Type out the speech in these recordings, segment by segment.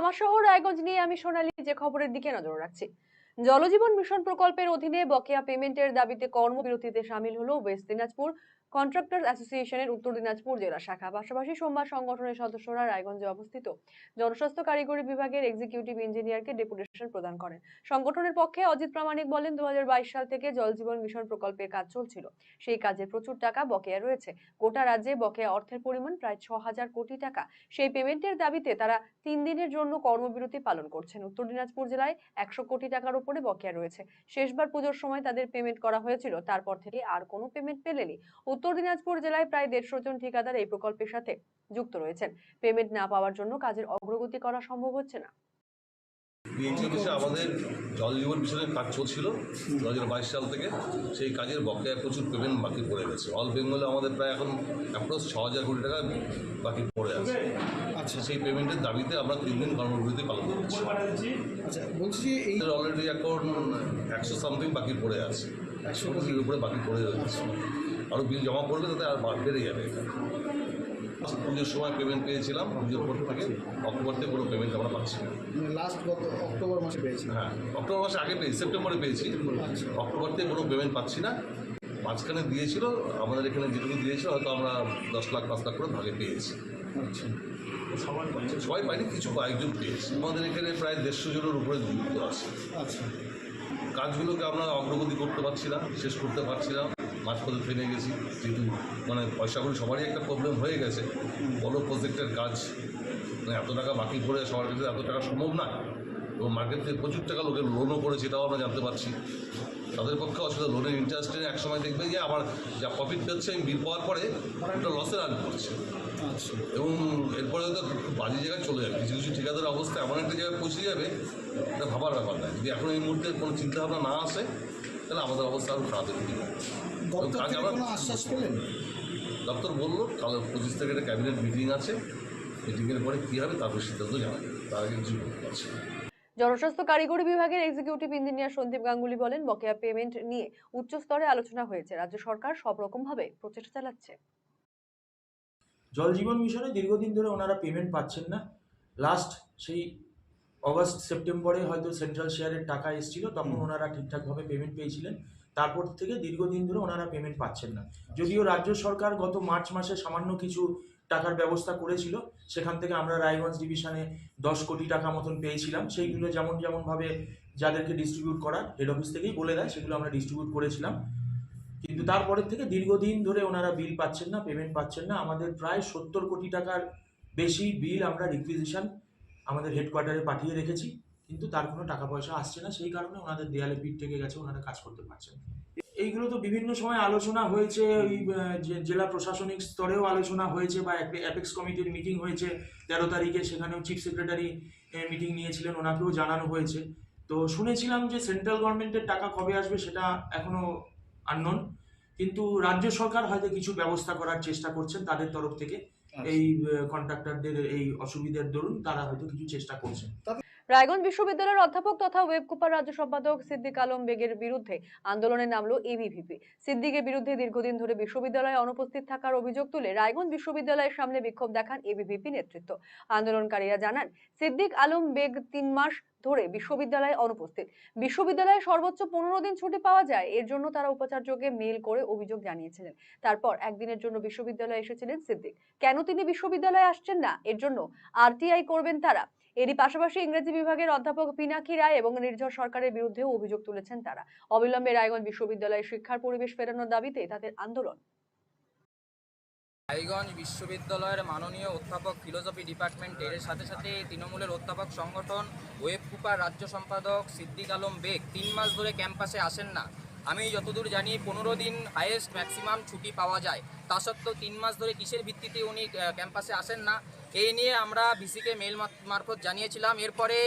আমার শহর রায়গঞ্জ নিয়ে আমি সোনালী যে খবরের দিকে নজর রাখছি। জলজীবন মিশন প্রকল্পের অধীনে বকেয়া পেমেন্টের দাবিতে কর্মবিরতিতে সামিল হলো ওয়েস্ট দিনাজপুর কন্ট্রাক্টর অ্যাসোসিয়েশনের উত্তর দিনাজপুর জেলা শাখা। পাশাপাশি সোমবার সংগঠনের সদস্যরা রায়গঞ্জে অবস্থিত জনস্বাস্থ্য কারিগরি বিভাগের এক্সিকিউটিভ ইঞ্জিনিয়ারকে ডেপুটেশন প্রদান করেন। সংগঠনের পক্ষে অজিত প্রামাণিক বলেন দু হাজার বাইশ সাল থেকে জল জীবন মিশন প্রকল্পের কাজ চলছিল। সেই কাজে প্রচুর টাকা বকেয়া রয়েছে। গোটা রাজ্যে বকেয়া অর্থের পরিমাণ প্রায় ছ হাজার কোটি টাকা। সেই পেমেন্টের দাবিতে তারা তিন দিনের জন্য কর্মবিরতি পালন করছেন। উত্তর দিনাজপুর জেলায় একশো কোটি টাকার উপরে বকেয়া রয়েছে। শেষবার পুজোর সময় তাদের পেমেন্ট করা হয়েছিল। তারপর থেকে আর কোনো পেমেন্ট পেলেনি। উত্তর দিনাজপুর জেলায় প্রায় দেড়শো জন ঠিকাদার এই প্রকল্পের সাথে যুক্ত রয়েছেন। পেমেন্ট না পাওয়ার জন্য কাজের অগ্রগতি করা সম্ভব হচ্ছে না। আমাদের জল জীবন মিশনের কাজ চলছিল দু হাজার বাইশ সাল থেকে। সেই কাজের বকেয়া প্রচুর পেমেন্ট বাকি পড়ে গেছে। অল বেঙ্গলে আমাদের প্রায় এখন অ্যাপ্রক্স ছ হাজার কোটি টাকা বাকি পড়ে আছে। আচ্ছা। সেই পেমেন্টের দাবিতে আমরা তিন দিন কর্মবিরতি পালন করছি। আচ্ছা বলছি এই অলরেডি এখন একশো সামথিং বাকি পড়ে আছে। একশো কোটির উপরে বাকি পড়ে রয়েছে। আরও বিল জমা পড়বে তাতে আর বেড়ে যাবে। পুজোর সময় পেমেন্ট পেয়েছিলাম পুজোর পর থেকে অক্টোবর থেকে কোনো পেমেন্ট আমরা পাচ্ছি। না লাস্ট গত অক্টোবর মাসে পেয়েছি হ্যাঁ অক্টোবর মাসে আগে পেয়েছি সেপ্টেম্বরে পেয়েছি। অক্টোবর থেকে কোনো পেমেন্ট পাচ্ছি না। মাঝখানে দিয়েছিল আমাদের এখানে যেটুকু দিয়েছিল হয়তো আমরা দশ লাখ পাঁচ লাখ করে ভাগে পেয়েছি। আচ্ছা। সবাই পাইনি কিছু কয়েকজন পেয়েছি। আমাদের এখানে প্রায় দেড়শো জনের উপরে যুক্ত আছে। আচ্ছা। কাজগুলোকে আমরা অগ্রগতি করতে পারছি না শেষ করতে পারছি না। মাঝপথে ফেলে গেছি যেহেতু মানে পয়সাগুলো সবারই একটা প্রবলেম হয়ে গেছে। বড় প্রজেক্টের কাজ মানে এত টাকা বাকি পড়ে সবার কাছে এত টাকা সম্ভব না এবং মার্কেট থেকে প্রচুর টাকা লোকের লোনও করেছে এটাও আমরা জানতে পারছি। তাদের পক্ষে অসুবিধা লোনের ইন্টারেস্ট এক সময় দেখবে যে আমার যা প্রফিট পেচ্ছে আমি বিল পাওয়ার পরে ওটা লসে আর্ন করছে। এবং এরপরে হয়তো বাজে জায়গায় চলে যাবে। কিছু কিছু ঠিকাদার অবস্থা এমন একটা জায়গায় পৌঁছে যাবে এটা ভাবার ব্যাপার নয়। যদি এখন এই মুহূর্তে কোনো চিন্তাভাবনা না আসে তাহলে আমাদের অবস্থা আরও খারাপ যাবে দপ্তর থেকে কোনো আশ্বাস পেলেন? দপ্তর বলল কাল পঁচিশ থেকে একটা ক্যাবিনেট মিটিং আছে। মিটিংয়ের পরে কী হবে তারপর সিদ্ধান্ত জানা যাবে তার আগে কিছু বলতে পারছি জনস্বাস্থ্য কারিগরি বিভাগের এক্সিকিউটিভ ইঞ্জিনিয়ার সন্দীপ গাঙ্গুলি বলেন বকেয়া পেমেন্ট নিয়ে উচ্চ স্তরে আলোচনা হয়েছে। রাজ্য সরকার সব রকম ভাবে প্রচেষ্টা চালাচ্ছে। জল জীবন মিশনে দীর্ঘদিন ধরে ওনারা পেমেন্ট পাচ্ছেন না। লাস্ট সেই অগস্ট সেপ্টেম্বরে হয়তো সেন্ট্রাল শেয়ারের টাকা এসেছিল তখন ওনারা ঠিকঠাকভাবে পেমেন্ট পেয়েছিলেন। তারপর থেকে দীর্ঘদিন ধরে ওনারা পেমেন্ট পাচ্ছেন না। যদিও রাজ্য সরকার গত মার্চ মাসে সামান্য কিছু টাকার ব্যবস্থা করেছিল, সেখান থেকে আমরা রায়গঞ্জ ডিভিশনে দশ কোটি টাকা মতন পেয়েছিলাম। সেইগুলো যেমন যেমনভাবে যাদেরকে ডিস্ট্রিবিউট করার হেড অফিস থেকেই বলে দেয়, সেগুলো আমরা ডিস্ট্রিবিউট করেছিলাম। কিন্তু তারপরের থেকে দীর্ঘদিন ধরে ওনারা বিল পাচ্ছেন না পেমেন্ট পাচ্ছেন না। আমাদের প্রায় সত্তর কোটি টাকার বেশি বিল আমরা রিকুইজিশন আমাদের হেডকোয়ার্টারে পাঠিয়ে রেখেছি। কিন্তু তার কোনো টাকা পয়সা আসছে না সেই কারণে ওনাদের দেয়ালে পিঠ থেকে গেছে ওনারা কাজ করতে পারছেন। এইগুলো তো বিভিন্ন সময় আলোচনা হয়েছে ওই জেলা প্রশাসনিক স্তরেও আলোচনা হয়েছে বা অ্যাপেক্স কমিটির মিটিং হয়েছে তেরো তারিখে সেখানেও চিফ সেক্রেটারি মিটিং নিয়েছিলেন ওনাকেও জানানো হয়েছে। তো শুনেছিলাম যে সেন্ট্রাল গভর্নমেন্টের টাকা কবে আসবে সেটা এখনও আননোন কিন্তু রাজ্য সরকার হয়তো কিছু ব্যবস্থা করার চেষ্টা করছেন তাদের তরফ থেকে। এই কন্ট্রাক্টরদের এই অসুবিধার দরুন তারা হয়তো কিছু চেষ্টা করছেন। রায়গঞ্জ বিশ্ববিদ্যালয়ের অধ্যাপক তথা ওয়েব কুপার রাজ্য সম্পাদক সিদ্দিক আলম বেগের বিরুদ্ধে আন্দোলনে নামলো এবিভিপি। সিদ্দিকের বিরুদ্ধে দীর্ঘদিন ধরে বিশ্ববিদ্যালয়ে অনুপস্থিত থাকার অভিযোগ তুলে রায়গঞ্জ বিশ্ববিদ্যালয়ের সামনে বিক্ষোভ দেখান এবিভিপি নেতৃত্ব। আন্দোলনকারীরা জানান, সিদ্দিক আলম বেগ তিন মাস ধরে বিশ্ববিদ্যালয়ে অনুপস্থিত। বিশ্ববিদ্যালয়ে সর্বোচ্চ পনেরো দিন ছুটি পাওয়া যায়, এর জন্য তারা উপাচার্যকে মেল করে অভিযোগ জানিয়েছিলেন। তারপর একদিনের জন্য বিশ্ববিদ্যালয়ে এসেছিলেন সিদ্দিক। কেন তিনি বিশ্ববিদ্যালয়ে আসছেন না? এর জন্য আরটিআই করবেন তারা। এরই পাশাপাশি ইংরেজি বিভাগের অধ্যাপক পিনাকি রায় এবং নির্ঝর সরকারের বিরুদ্ধেও অভিযোগ তুলেছেন তারা। অবিলম্বে রায়গঞ্জ বিশ্ববিদ্যালয়ে শিক্ষার পরিবেশ ফেরানোর দাবিতে তাদের আন্দোলন। রায়গঞ্জ বিশ্ববিদ্যালয়ের মাননীয় অধ্যাপক ফিলোসফি ডিপার্টমেন্টের সাথে সাথে তৃণমূলের অধ্যাপক সংগঠন ওয়েব কুপার রাজ্য সম্পাদক সিদ্দিক আলম বেগ তিন মাস ধরে ক্যাম্পাসে আসেন না। আমি যতদূর জানি পনেরো দিন হাইয়েস্ট ম্যাক্সিমাম ছুটি পাওয়া যায়। তা সত্ত্বেও তিন মাস ধরে কিসের ভিত্তিতে উনি ক্যাম্পাসে আসেন না? এই নিয়ে আমরা ভিসিকে মেল মারফত জানিয়েছিলাম। এরপরে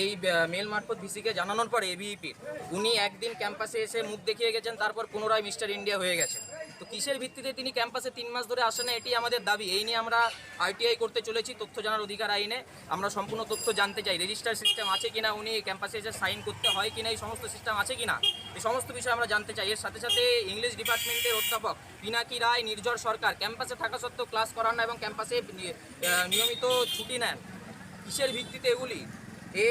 এই মেল মারফত ভিসিকে জানানোর পরে এবিইপির উনি একদিন ক্যাম্পাসে এসে মুখ দেখিয়ে গেছেন, তারপর পুনরায় মিস্টার ইন্ডিয়া হয়ে গেছে তো কিসের ভিত্তিতে তিনি ক্যাম্পাসে তিন মাস ধরে আসেন এটি আমাদের দাবি। এই নিয়ে আমরা আইটিআই করতে চলেছি তথ্য জানার অধিকার আইনে। আমরা সম্পূর্ণ তথ্য জানতে চাই, রেজিস্টার সিস্টেম আছে কিনা, উনি ক্যাম্পাসে এসে সাইন করতে হয় কিনা, এই সমস্ত সিস্টেম আছে কিনা, এই সমস্ত বিষয়ে আমরা জানতে চাই। এর সাথে সাথে ইংলিশ ডিপার্টমেন্টের অধ্যাপক পিনাকি রায়, নির্ঝর সরকার, ক্যাম্পাসে থাকা সত্ত্বেও ক্লাস করান না এবং ক্যাম্পাসে নিয়মিত ছুটি নেন। কিসের ভিত্তিতে এগুলি? এ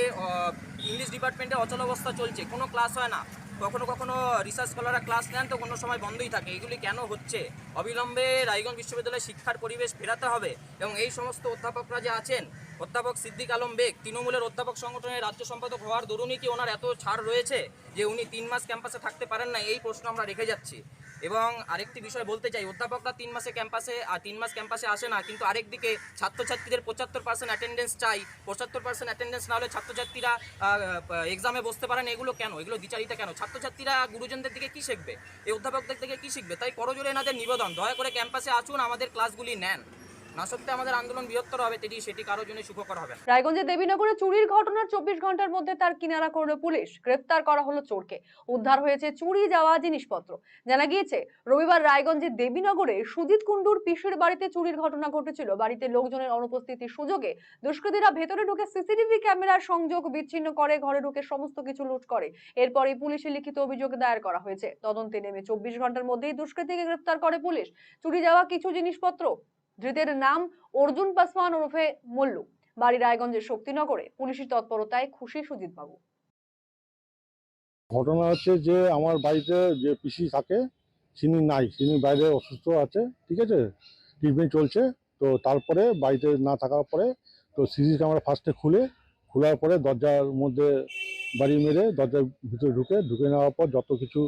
ইংলিশ ডিপার্টমেন্টে অচলাবস্থা চলছে, কোনো ক্লাস হয় না। কখনো কখনো রিসার্চ স্কলাররা ক্লাস নেন তো কোনো সময় বন্ধই থাকে। এগুলি কেন হচ্ছে? অবিলম্বে রায়গঞ্জ বিশ্ববিদ্যালয়ে শিক্ষার পরিবেশ ফেরাতে হবে এবং এই সমস্ত অধ্যাপকরা যে আছেন, অধ্যাপক সিদ্দিক আলম বেগ, তৃণমূলের অধ্যাপক সংগঠনের রাজ্য সম্পাদক হওয়ার দরুনই কি ওনার এত ছাড় রয়েছে যে উনি তিন মাস ক্যাম্পাসে থাকতে পারেন না এই প্রশ্ন আমরা রেখে যাচ্ছি। এবং আরেকটি বিষয় বলতে চাই, অধ্যাপকরা তিন মাসে ক্যাম্পাসে আর তিন মাস ক্যাম্পাসে আসে না, কিন্তু আরেকদিকে ছাত্রছাত্রীদের পঁচাত্তর পার্সেন্ট অ্যাটেন্ডেন্স চাই। পঁচাত্তর পার্সেন্ট অ্যাটেন্ডেন্স না হলে ছাত্রছাত্রীরা এক্সামে বসতে পারেন এগুলো কেন? এগুলো বিচারিতা কেন? ছাত্রছাত্রীরা গুরুজনদের দিকে কি শিখবে? এই অধ্যাপকদের থেকে কি শিখবে? তাই করজোরে এনাদের নিবেদন। দয়া করে ক্যাম্পাসে আসুন, আমাদের ক্লাসগুলি নেন। চুরি যাওয়া কুণ্ডুর বাড়িতে চুরির ঘটনা ঘটেছিল। বাড়িতে লোকজনের অনুপস্থিতির সুযোগে দুষ্কৃতীরা ভেতরে ঢুকে সিসিটিভি ক্যামেরার সংযোগ বিচ্ছিন্ন করে, ঘরে ঢুকে সমস্ত কিছু লুট করে। এরপরে পুলিশে লিখিত অভিযোগ দায়ের করা হয়েছে। তদন্তে নেমে চব্বিশ ঘণ্টার মধ্যেই দুষ্কৃতীকে গ্রেফতার করে পুলিশ। চুরি যাওয়া কিছু জিনিসপত্র ধৃতের নাম অর্জুন পাসওয়ান ওরফে মল্লু। বাড়ি রায়গঞ্জের শক্তিনগরে পুলিশের তৎপরতায় খুশি সুজিত বাবু ঘটনা হচ্ছে যে আমার বাড়িতে যে পিসি থাকে চিনি নাই তিনি বাইরে অসুস্থ আছে, ঠিক আছে? ট্রিটমেন্ট চলছে, তো তারপরে বাড়িতে না থাকার পরে তো সিসি ক্যামেরা ফার্স্টে খুলে, খোলার পরে দরজার মধ্যে বাড়ি মেরে দরজার ভিতরে ঢুকে ঢুকে নেওয়ার পর যত কিছু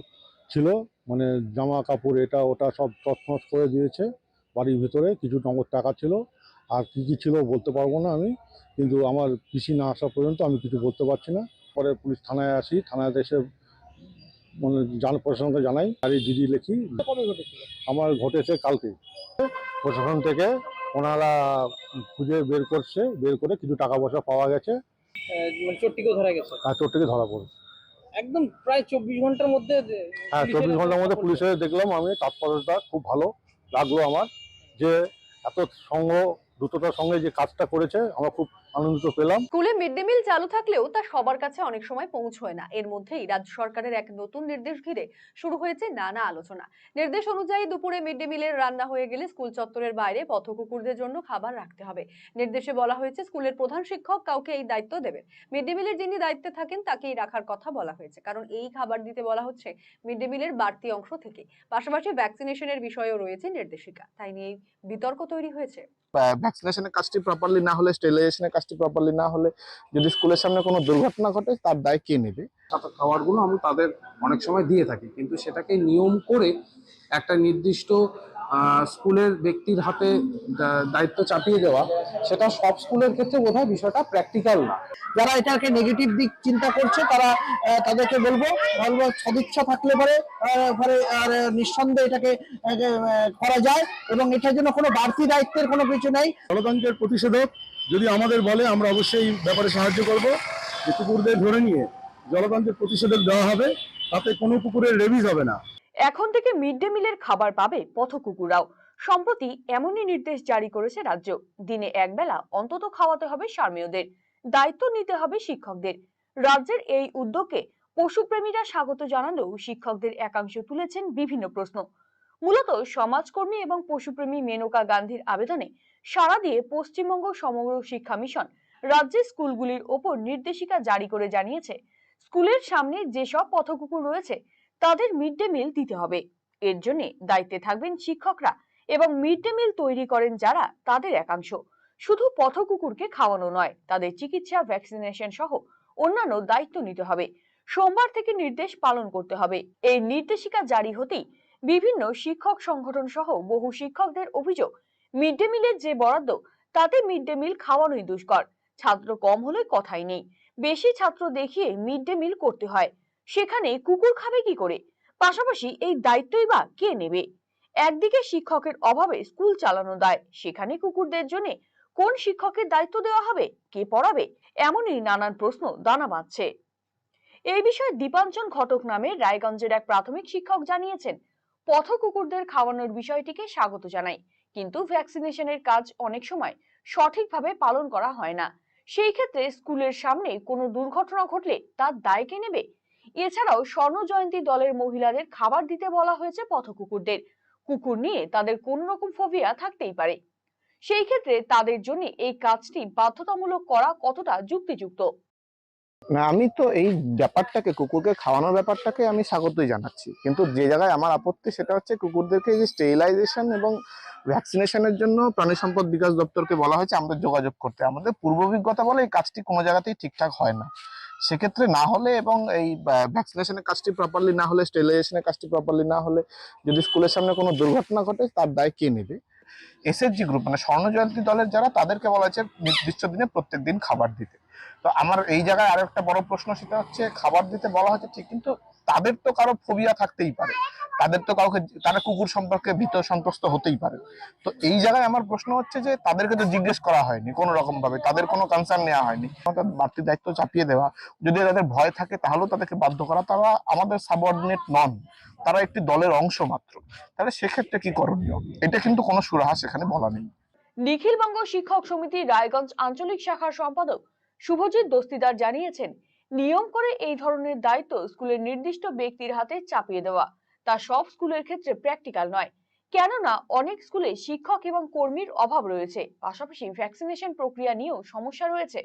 ছিল মানে জামা কাপড় এটা ওটা সব তছনছ করে দিয়েছে। বাড়ির ভিতরে কিছু নগদ টাকা ছিল। আর কী কী ছিল বলতে পারব না আমি কিন্তু আমার পিসি না আসা পর্যন্ত আমি কিছু বলতে পারছি না। পরে পুলিশ থানায় আসি থানায় এসে মানে জান প্রশাসনকে জানাই আর এই দিদি লিখি। আমার ঘটেছে কালকে। প্রশাসন থেকে ওনারা খুঁজে বের করছে বের করে কিছু টাকা পয়সা পাওয়া গেছে। মানে ধরা গেছে? আর চোরটিকে ধরা পড়ে একদম প্রায় চব্বিশ ঘণ্টার মধ্যে হ্যাঁ চব্বিশ ঘণ্টার মধ্যে পুলিশের দেখলাম আমি তৎপরতা খুব ভালো লাগল আমার। যে এত সঙ্গ দ্রুততার সঙ্গে যে কাজটা করেছে, আমরা খুব আনন্দিত পেলাম। স্কুলে মিড ডে মিল চালু থাকলেও তা সবার কাছে অনেক সময় পৌঁছয় না। এর মধ্যেই রাজ্য সরকারের এক নতুন নির্দেশ ঘিরে শুরু হয়েছে নানা আলোচনা। নির্দেশ অনুযায়ী দুপুরে মিড ডে মিলের রান্না হয়ে গেলে স্কুল চত্বরের বাইরে পথ কুকুরদের জন্য খাবার রাখতে হবে। নির্দেশে বলা হয়েছে, স্কুলের প্রধান শিক্ষক কাউকে এই দায়িত্ব দেবেন। মিড ডে মিলের যিনি দায়িত্বে থাকেন, তাকেই রাখার কথা বলা হয়েছে। কারণ এই খাবার দিতে বলা হচ্ছে মিড ডে মিলের বাড়তি অংশ থেকে। পাশাপাশি ভ্যাকসিনেশনের বিষয়েও রয়েছে নির্দেশিকা। তাই নিয়ে বিতর্ক তৈরি হয়েছে। ভ্যাকসিনেশনের কাজটি প্রপারলি না হলে স্টেলাইজেশনের কাজটি প্রপারলি না হলে যদি স্কুলের সামনে কোনো দুর্ঘটনা ঘটে, তার দায় কে নেবে? খাবারগুলো আমি তাদের অনেক সময় দিয়ে থাকি, কিন্তু সেটাকে নিয়ম করে একটা নির্দিষ্ট স্কুলের ব্যক্তির হাতে দায়িত্ব চাপিয়ে দেওয়া সেটা সব স্কুলের ক্ষেত্রে বোধহয় বিষয়টা প্র্যাকটিক্যাল না। যারা এটাকে নেগেটিভ দিক চিন্তা করছে তারা তাদেরকে বলব বলব সদিচ্ছা থাকলে পরে পরে আর নিঃসন্দেহে এটাকে করা যায় এবং এটার জন্য কোনো বাড়তি দায়িত্বের কোনো কিছু নেই। গণতন্ত্রের প্রতিষেধক যদি আমাদের বলে আমরা অবশ্যই এই ব্যাপারে সাহায্য করব। যে কুকুরদের ধরে নিয়ে জলতন্ত্রের প্রতিষেধক দেওয়া হবে তাতে কোনো কুকুরের রেবিজ হবে না। এখন থেকে মিড ডে মিলের খাবার পাবে পথকুকুরাও সম্প্রতি এমনই নির্দেশ জারি করেছে রাজ্য। দিনে একবেলা অন্তত খাওয়াতে হবে সার্মীয়দের, দায়িত্ব নিতে হবে শিক্ষকদের। রাজ্যের এই উদ্যোগকে পশুপ্রেমীরা স্বাগত জানালেও শিক্ষকদের একাংশ তুলেছেন বিভিন্ন প্রশ্ন। মূলত সমাজকর্মী এবং পশুপ্রেমী মেনকা গান্ধীর আবেদনে সাড়া দিয়ে পশ্চিমবঙ্গ সমগ্র শিক্ষা মিশন রাজ্যের স্কুলগুলির ওপর নির্দেশিকা জারি করে জানিয়েছে। স্কুলের সামনে যেসব পথকুকুর রয়েছে তাদের মিড ডে মিল দিতে হবে। এর জন্য দায়িত্বে থাকবেন শিক্ষকরা এবং মিড ডে মিল তৈরি করেন যারা তাদের একাংশ। শুধু পথকুকুরকে খাওয়ানো নয়, তাদের চিকিৎসা ভ্যাকসিনেশন সহ অন্যান্য দায়িত্ব নিতে হবে। সোমবার থেকে নির্দেশ পালন করতে হবে। এই নির্দেশিকা জারি হতেই বিভিন্ন শিক্ষক সংগঠন সহ বহু শিক্ষকদের অভিযোগ মিড ডে মিলের যে বরাদ্দ, তাতে মিড ডে মিল খাওয়ানোই দুষ্কর। ছাত্র কম হলে কথাই নেই। বেশি ছাত্র দেখিয়ে মিড ডে মিল করতে হয়। সেখানে কুকুর খাবে কি করে? পাশাপাশি এই দায়িত্বই বা কে নেবে? একদিকে শিক্ষকের অভাবে স্কুল চালানো দায়, সেখানে কুকুরদের জন্য কোন শিক্ষকের দায়িত্ব দেওয়া হবে? কে পড়াবে? এমনই নানান প্রশ্ন দানা বাঁধছে। এই বিষয়ে দীপাঞ্জন ঘটক নামে রায়গঞ্জের এক প্রাথমিক শিক্ষক জানিয়েছেন, পথ কুকুরদের খাওয়ানোর বিষয়টিকে স্বাগত জানাই, কিন্তু ভ্যাকসিনেশনের কাজ অনেক সময় সঠিকভাবে পালন করা হয় না। সেই ক্ষেত্রে স্কুলের সামনে কোনো দুর্ঘটনা ঘটলে তার দায় কে নেবে? এছাড়াও স্বর্ণ জয়ন্তী দলের মহিলাদের খাবার দিতে বলা হয়েছে পথকুকুরদের। কুকুর নিয়ে তাদের কোন রকম ফোবিয়া থাকতেই পারে। সেই ক্ষেত্রে তাদের জন্য এই কাজটি বাধ্যতামূলক করা কতটা যুক্তিযুক্ত? না, আমি তো এই ব্যাপারটাকে, কুকুরকে খাওয়ানোর ব্যাপারটাকে আমি স্বাগতই জানাচ্ছি। কিন্তু যে জায়গায় আমার আপত্তি সেটা হচ্ছে কুকুরদেরকে যে স্টেরিলাইজেশন এবং ভ্যাকসিনেশনের জন্য প্রাণী সম্পদ বিকাশ দপ্তরকে বলা হয়েছে, আমাদের যোগাযোগ করতে। আমাদের পূর্ব অভিজ্ঞতা বলে এই কাজটি কোনো জায়গাতেই ঠিকঠাক হয় না। সেক্ষেত্রে না হলে এবং এই ভ্যাকসিনেশনের কাজটি প্রপারলি না হলে স্টেরিলাইজেশনের কাজটি প্রপারলি না হলে যদি স্কুলের সামনে কোনো দুর্ঘটনা ঘটে, তার দায় কে নেবে? এসএসজি গ্রুপ মানে স্বর্ণ জয়ন্তী দলের যারা, তাদেরকে বলা হয়েছে নির্দিষ্ট দিনে প্রত্যেক দিন খাবার দিতে। তো আমার এই জায়গায় আরও একটা বড় প্রশ্ন, সেটা হচ্ছে খাবার দিতে বলা হচ্ছে ঠিক, কিন্তু তাদের তো কারও ফোবিয়া থাকতেই পারে। তাদের তো কাউকে তারা কুকুর সম্পর্কে ভীত সন্ত্রস্ত হতেই পারে। তো এই জায়গায় আমার প্রশ্ন হচ্ছে যে, তাদেরকে তো জিজ্ঞেস করা হয়নি কোনো রকম ভাবে তাদের কোনো কনসার্ন নেওয়া হয়নি। বাড়তি দায়িত্ব চাপিয়ে দেওয়া, যদি তাদের ভয় থাকে তাহলেও তাদেরকে বাধ্য করা। তারা আমাদের সাবঅর্ডিনেট নন, তারা একটি দলের অংশ মাত্র। তাহলে সেক্ষেত্রে কি করণীয়? এটা কিন্তু কোনো সুরাহা সেখানে বলা নেই। নিখিলবঙ্গ শিক্ষক সমিতি রায়গঞ্জ আঞ্চলিক শাখার সম্পাদক শুভজিৎ দস্তিদার জানিয়েছেন, নিয়ম করে এই ধরনের দায়িত্ব স্কুলের নির্দিষ্ট ব্যক্তির হাতে চাপিয়ে দেওয়া। তা সব স্কুলের ক্ষেত্রে প্র্যাকটিক্যাল নয়। কেননা অনেক স্কুলে শিক্ষক এবং কর্মীর অভাব রয়েছে। পাশাপাশি ভ্যাকসিনেশন প্রক্রিয়া নিয়েও সমস্যা রয়েছে।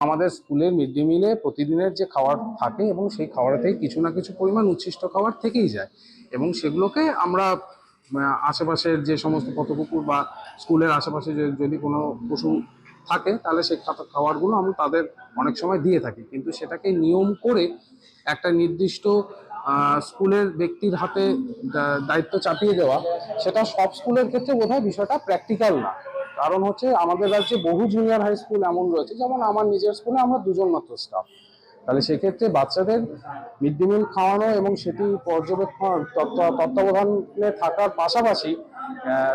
আমাদের স্কুলের মিড ডে মিলে প্রতিদিনের যে খাবার থাকে এবং সেই খাবারেতেই কিছু না কিছু পরিমাণ উচ্ছিষ্ট খাবার থেকেই যায়। এবং সেগুলোকে আমরা আশেপাশের যে সমস্ত পথকুকুর বা স্কুলের আশেপাশে যদি কোনো পশু থাকে, তাহলে সেই খাবারগুলো আমরা তাদের অনেক সময় দিয়ে থাকি। কিন্তু সেটাকে নিয়ম করে একটা নির্দিষ্ট স্কুলের ব্যক্তির হাতে দায়িত্ব চাপিয়ে দেওয়া, সেটা সব স্কুলের ক্ষেত্রে বোধহয় বিষয়টা প্র্যাকটিক্যাল না। কারণ হচ্ছে আমাদের রাজ্যে বহু জুনিয়র হাই স্কুল এমন রয়েছে, যেমন আমার নিজের স্কুলে আমরা দুজন মাত্র স্টাফ তাহলে সেক্ষেত্রে বাচ্চাদের মিড ডে মিল খাওয়ানো এবং সেটি পর্যবেক্ষণ, তত্ত্ব- তত্ত্বাবধানে থাকার পাশাপাশি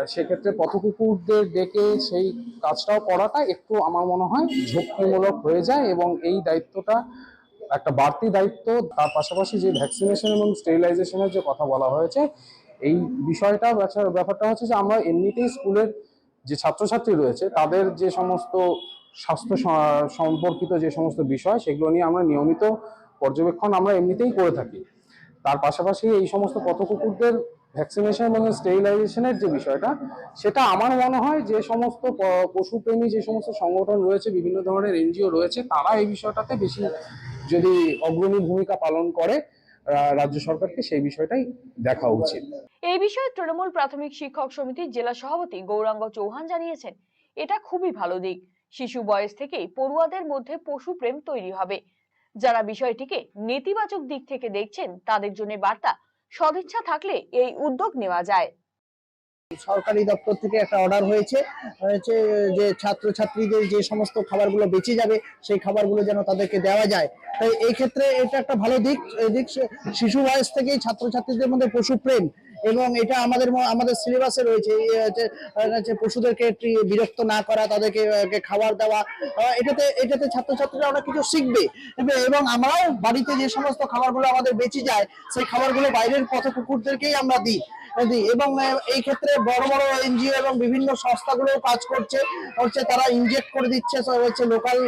সেক্ষেত্রে পথকুকুরদের ডেকে সেই কাজটাও করাটা একটু আমার মনে হয় ঝক্কিমূলক হয়ে যায় এবং এই দায়িত্বটা একটা বাড়তি দায়িত্ব, তার পাশাপাশি যে ভ্যাকসিনেশন এবং স্টেরিলাইজেশনের যে কথা বলা হয়েছে, এই বিষয়টা ব্যাপার- ব্যাপারটা হচ্ছে যে আমরা এমনিতেই স্কুলের যে ছাত্রছাত্রী রয়েছে, তাদের যে সমস্ত স্বাস্থ্য সম্পর্কিত যে সমস্ত বিষয়, সেগুলো নিয়ে আমরা নিয়মিত পর্যবেক্ষণ আমরা এমনিতেই করে থাকি। তার পাশাপাশি এই সমস্ত পথ কুকুরদের ভ্যাকসিনেশন এবং স্টেরিলাইজেশনের যে বিষয়টা, সেটা আমার মনে হয় যে সমস্ত পশুপ্রেমী যে সমস্ত সংগঠন রয়েছে, বিভিন্ন ধরনের এনজিও রয়েছে, তারা এই বিষয়টাতে বেশি যদি অগ্রণী ভূমিকা পালন করে রাজ্য সরকারকে সেই বিষয়টাই দেখা উচিত। এই বিষয়ে তৃণমূল প্রাথমিক শিক্ষক সমিতির জেলা সভাপতি গৌরাঙ্গ চৌহান জানিয়েছেন, এটা খুবই ভালো দিক। শিশু বয়স থেকেই পড়ুয়াদের মধ্যে পশু প্রেম তৈরি হবে। যারা বিষয়টিকে নেতিবাচক দিক থেকে দেখছেন, তাদের জন্য বার্তা, সদিচ্ছা থাকলে এই উদ্যোগ নেওয়া যায়। সরকারি দপ্তর থেকে একটা অর্ডার হয়েছে। হয়েছে যে ছাত্রছাত্রীদের যে সমস্ত খাবারগুলো বেঁচে যাবে, সেই খাবারগুলো যেন তাদেরকে দেওয়া যায়। তাই এই ক্ষেত্রে এটা একটা ভালো দিক। দিক শিশু বয়স থেকেই ছাত্রছাত্রীদের মধ্যে পশু প্রেম এবং এটা আমাদের আমাদের সিলেবাসে রয়েছে। পশুদেরকে বিরক্ত না করা, তাদেরকে খাবার দেওয়া এটাতে এটাতে ছাত্রছাত্রীরা অনেক কিছু শিখবে। এবং- আমরাও বাড়িতে যে সমস্ত খাবারগুলো আমাদের বেঁচে যায়, সেই খাবারগুলো বাইরের পথ কুকুরদেরকেই আমরা দিই। এবং এই ক্ষেত্রে বড় বড় এনজিও এবং বিভিন্ন সংস্থাগুলো কাজ করছে হচ্ছে তারা ইনজেক্ট করে দিচ্ছে হচ্ছে লোকাল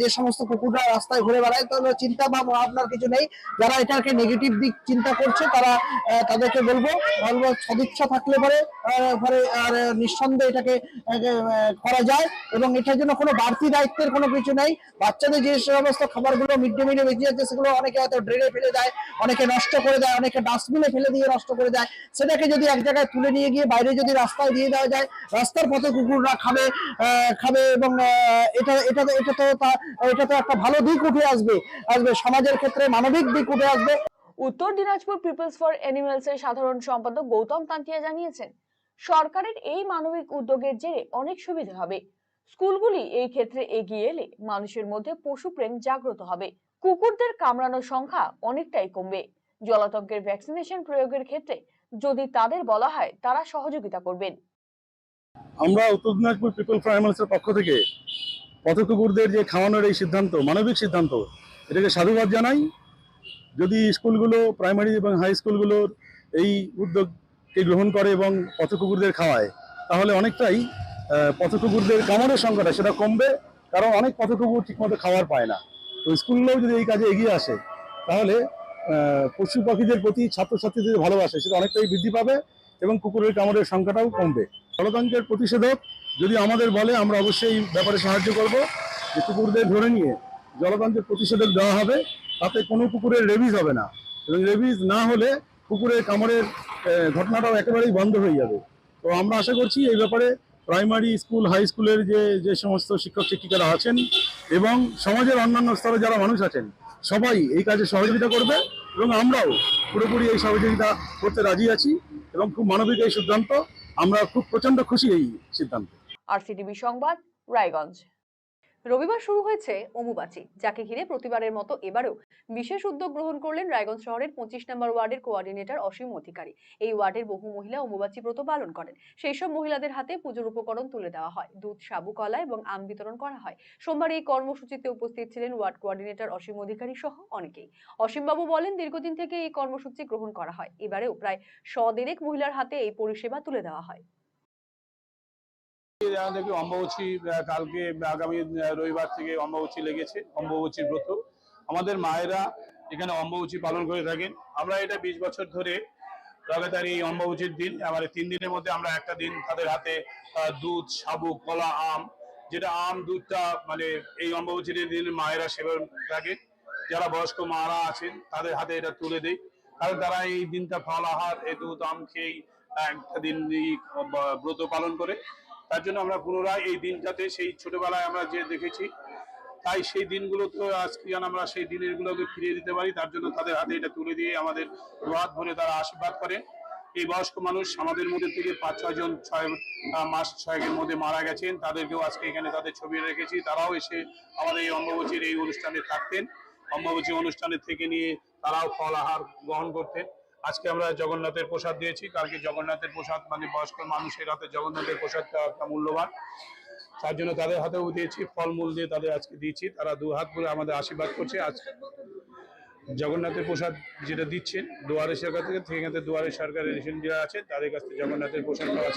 যে সমস্ত কুকুররা রাস্তায় ঘুরে বেড়ায়, তো চিন্তা বা ভাবনার কিছু নেই। যারা এটাকে নেগেটিভ দিক চিন্তা করছে, তারা তাদেরকে বলব বলব, সদিচ্ছা থাকলে পরে পরে আর নিঃসন্দেহে এটাকে করা যায়, এবং এটার জন্য কোনো বাড়তি দায়িত্বের কোনো কিছু নেই। বাচ্চাদের যে সমস্ত খাবারগুলো মিড ডে মিলে বেঁচে যাচ্ছে, সেগুলো অনেকে হয়তো ড্রেনে ফেলে দেয়, অনেকে নষ্ট করে দেয়, অনেকে ডাস্টবিনে ফেলে দিয়ে নষ্ট করে দেয় সেটাকে যদি এক জায়গায় তুলে নিয়ে গিয়ে বাইরে যদি রাস্তায় দিয়ে দেওয়া যায়, রাস্তার পথে কুকুররা খাবে খাবে এবং এটা এটা এটা তো তা- এটা তো একটা ভালো দিক উঠে আসবে আসবে। সমাজের ক্ষেত্রে মানবিক দিক উঠে আসবে। উত্তর দিনাজপুর পিপলস ফর অ্যানিমালস এর সাধারণ সম্পাদক গৌতম তান্তিয়া জানিয়েছেন, সরকারের এই মানবিক উদ্যোগের জেরে অনেক সুবিধা হবে। স্কুলগুলি এই ক্ষেত্রে এগিয়ে এলে মানুষের মধ্যে পশু প্রেম জাগ্রত হবে। কুকুরদের কামড়ানোর সংখ্যা অনেকটাই কমবে। জলাতঙ্কের ভ্যাকসিনেশন প্রয়োগের ক্ষেত্রে যদি তাদের বলা হয়, তারা সহযোগিতা করবেন। আমরা উত্তর দিনাজপুর পিপল ফর অ্যানিমালসের পক্ষ থেকে পথকুকুরদের যে খাওয়ানোর এই সিদ্ধান্ত, মানবিক সিদ্ধান্ত, এটাকে সাধুবাদ জানাই। যদি স্কুলগুলো, প্রাইমারি এবং হাই স্কুলগুলোর এই উদ্যোগকে গ্রহণ করে এবং পথকুকুরদের খাওয়ায়, তাহলে অনেকটাই পথকুকুরদের কামড়ের সংখ্যাটা সেটা কমবে, কারণ অনেক পথকুকুর ঠিকমতো খাবার পায় না। তো স্কুলগুলোও যদি এই কাজে এগিয়ে আসে, তাহলে পশু পাখিদের প্রতি ছাত্রছাত্রীদের ভালোবাসে, সেটা অনেকটাই বৃদ্ধি পাবে এবং কুকুরের কামড়ের সংখ্যাটাও কমবে। জলতঙ্কের প্রতিষেধক যদি আমাদের বলে, আমরা অবশ্যই ব্যাপারে সাহায্য করব যে কুকুরদের ধরে নিয়ে জলতন্ত্রের প্রতিষেধক দেওয়া হবে, তাতে কোনো কুকুরের রেবিজ হবে না। এবং রেবিজ না হলে কুকুরের কামড়ের ঘটনাটাও একেবারেই বন্ধ হয়ে যাবে। তো আমরা আশা করছি এই ব্যাপারে প্রাইমারি স্কুল, হাই স্কুলের যে যে সমস্ত শিক্ষক শিক্ষিকারা আছেন এবং সমাজের অন্যান্য স্তরে যারা মানুষ আছেন সবাই এই কাজে সহযোগিতা করবে এবং আমরাও পুরোপুরি এই সহযোগিতা করতে রাজি আছি এবং খুব মানবিক এই সিদ্ধান্ত। আমরা খুব প্রচণ্ড খুশি এই সিদ্ধান্ত। আর সিটিভি সংবাদ, রায়গঞ্জ। রবিবার শুরু হয়েছে অম্বুবাচী যাকে ঘিরে প্রতিবারের মতো এবারেও বিশেষ উদ্যোগ গ্রহণ করলেন রায়গঞ্জ শহরের পঁচিশ নম্বর ওয়ার্ডের কোঅর্ডিনেটর অসীম অধিকারী। এই ওয়ার্ডের বহু মহিলা অম্বুবাচী ব্রত পালন করেন। সেই সব মহিলাদের হাতে পুজোর উপকরণ তুলে দেওয়া হয়। দুধ, সাবু, কলা এবং আম বিতরণ করা হয়। সোমবার এই কর্মসূচিতে উপস্থিত ছিলেন ওয়ার্ড কোঅর্ডিনেটর অসীম অধিকারী সহ অনেকেই। অসীমবাবু বলেন, দীর্ঘদিন থেকে এই কর্মসূচি গ্রহণ করা হয়। এবারেও প্রায় শদেরেক মহিলার হাতে এই পরিষেবা তুলে দেওয়া হয়। দেখি অম্বুবাচী কালকে আগামী রবিবার থেকে অম্বুবাচী লেগেছে, অম্বুবাচীর ব্রত। আমাদের মায়েরা এখানে অম্বুবাচী পালন করে থাকেন। আমরা এটা বিশ বছর ধরে লাগাতার এই অম্বুবাচীর দিন মানে তিন দিনের মধ্যে আমরা একটা দিন তাদের হাতে দুধ, সাবু, কলা, আম, যেটা আম, দুধটা মানে এই অম্বুবাচীর দিন মায়েরা সেবন থাকে যারা বয়স্ক মারা আছেন, তাদের হাতে এটা তুলে দেয় কারণ তারা এই দিনটা ফল, আহার, এই দুধ, আম খেয়েই একটা দিন ব্রত পালন করে। তার জন্য আমরা পুনরায় এই দিনটাতে সেই ছোটবেলায় আমরা যে দেখেছি, তাই সেই দিনগুলো তো আজকে যেন আমরা সেই দিনের গুলোকে ফিরিয়ে দিতে পারি, তার জন্য তাদের হাতে এটা তুলে দিয়ে আমাদের দুহাত ভরে তারা আশীর্বাদ করে। এই বয়স্ক মানুষ আমাদের মধ্যে থেকে পাঁচ, ছয় জন, ছয় মাস ছয়েকের মধ্যে মারা গেছেন, তাদেরকেও আজকে এখানে তাদের ছবি রেখেছি, তারাও এসে আমাদের এই অম্বুবাচীর এই অনুষ্ঠানে থাকতেন। অম্বুবাচী অনুষ্ঠানের থেকে নিয়ে তারাও ফল আহার গ্রহণ করতেন। আজকে আমরা জগন্নাথের প্রসাদ দিয়েছি। কালকে জগন্নাথের প্রসাদ মানে বয়স্ক মানুষের হাতে জগন্নাথের প্রসাদটা একটা মূল্যবান। তার জন্য তাদের হাতেও দিয়েছি, ফলমূল দিয়ে তাদের আজকে দিয়েছি। তারা দু হাত করে আমাদের আশীর্বাদ করছে। আজ জগন্নাথের প্রসাদ যেটা দিচ্ছেন, দুয়ারে সরকার থেকে সেখানে দুয়ারে সরকারের রেশন যারা আছে। তাদের কাছ থেকে জগন্নাথের প্রসাদ পাওয়া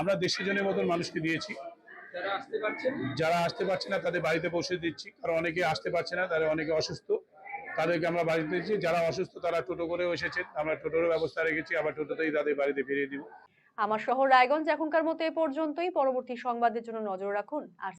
আমরা দেড়শো জনের মতন মানুষকে দিয়েছি। যারা আসতে পারছে না, তাদের বাড়িতে পৌঁছে দিচ্ছি। কারণ অনেকে আসতে পারছে না, তারা অনেকে অসুস্থ। তাদেরকে আমরা বাড়িতে দিচ্ছি যারা অসুস্থ, তারা টোটো করেও এসেছেন। আমরা টোটোর ব্যবস্থা রেখেছি। আবার টোটোতেই তাদের বাড়িতে ফিরিয়ে দিব। আমার শহর রায়গঞ্জ এখনকার মতো এ পর্যন্তই। পরবর্তী সংবাদের জন্য নজর রাখুন। আর